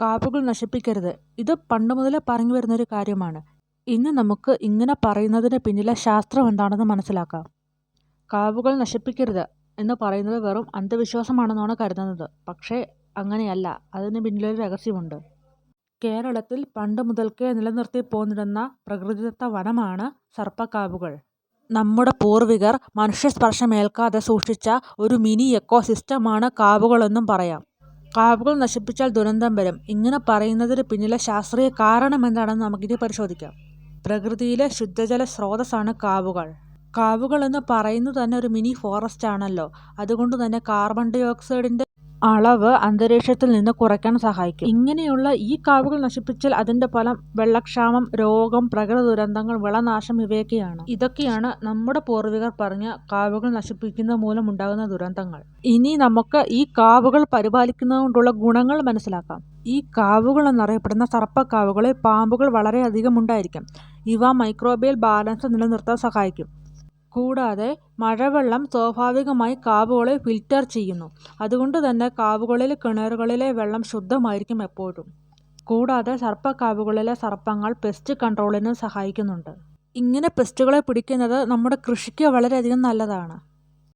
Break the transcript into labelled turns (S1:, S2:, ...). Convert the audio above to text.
S1: കാവുകൾ നശിപ്പിക്കരുത്. ഇത് പണ്ടുമുതലേ പറഞ്ഞു വരുന്നൊരു കാര്യമാണ്. ഇന്ന് നമുക്ക് ഇങ്ങനെ പറയുന്നതിന് പിന്നിലെ ശാസ്ത്രം എന്താണെന്ന് മനസ്സിലാക്കാം. കാവുകൾ നശിപ്പിക്കരുത് എന്ന് പറയുന്നത് വെറും അന്ധവിശ്വാസമാണെന്നാണ് കരുതുന്നത്. പക്ഷേ അങ്ങനെയല്ല. അതിന് പിന്നിലൊരു രഹസ്യമുണ്ട്. കേരളത്തിൽ പണ്ട് മുതൽക്കേ നിലനിർത്തി പോന്നിരുന്ന പ്രകൃതിദത്ത വനമാണ് സർപ്പക്കാവുകൾ നമ്മുടെ പൂർവികർ മനുഷ്യസ്പർശമേൽക്കാതെ സൂക്ഷിച്ച ഒരു മിനി എക്കോസിസ്റ്റമാണ് കാവുകളെന്നും പറയാം. കാവുകൾ നശിപ്പിച്ചാൽ ദുരന്തം വരും. ഇങ്ങനെ പറയുന്നതിന് പിന്നിലെ ശാസ്ത്രീയ കാരണം എന്താണെന്ന് നമുക്കിനി പരിശോധിക്കാം. പ്രകൃതിയിലെ ശുദ്ധജല സ്രോതസ്സാണ് കാവുകൾ. കാവുകൾ എന്ന് പറയുന്നത് തന്നെ ഒരു മിനി ഫോറസ്റ്റ് ആണല്ലോ അതുകൊണ്ട് തന്നെ കാർബൺ ഡൈ ഓക്സൈഡിന്റെ അളവ് അന്തരീക്ഷത്തിൽ നിന്ന് കുറയ്ക്കാൻ സഹായിക്കും. ഇങ്ങനെയുള്ള ഈ കാവുകൾ നശിപ്പിച്ചാൽ അതിന്റെ ഫലം വെള്ളക്ഷാമം രോഗം പ്രകൃതി ദുരന്തങ്ങൾ വിളനാശം ഇവയൊക്കെയാണ്. ഇതൊക്കെയാണ് നമ്മുടെ പൂർവികർ പറഞ്ഞ കാവുകൾ നശിപ്പിക്കുന്ന മൂലം ഉണ്ടാകുന്ന ദുരന്തങ്ങൾ. ഇനി നമുക്ക് ഈ കാവുകൾ പരിപാലിക്കുന്നതുകൊണ്ടുള്ള ഗുണങ്ങൾ മനസ്സിലാക്കാം. ഈ കാവുകൾ എന്നറിയപ്പെടുന്ന സർപ്പക്കാവുകളിൽ പാമ്പുകൾ വളരെയധികം ഉണ്ടായിരിക്കും. ഇവ മൈക്രോബിയൽ ബാലൻസ് നിലനിർത്താൻ സഹായിക്കും. കൂടാതെ മഴവെള്ളം സ്വാഭാവികമായി കാവുകളെ ഫിൽറ്റർ ചെയ്യുന്നു. അതുകൊണ്ട് തന്നെ കാവുകളിലെ കിണറുകളിലെ വെള്ളം ശുദ്ധമായിരിക്കും എപ്പോഴും. കൂടാതെ സർപ്പക്കാവുകളിലെ സർപ്പങ്ങൾ പെസ്റ്റ് കൺട്രോളിനും സഹായിക്കുന്നുണ്ട്. ഇങ്ങനെ പെസ്റ്റുകളെ പിടിക്കുന്നത് നമ്മുടെ കൃഷിക്ക് വളരെയധികം നല്ലതാണ്.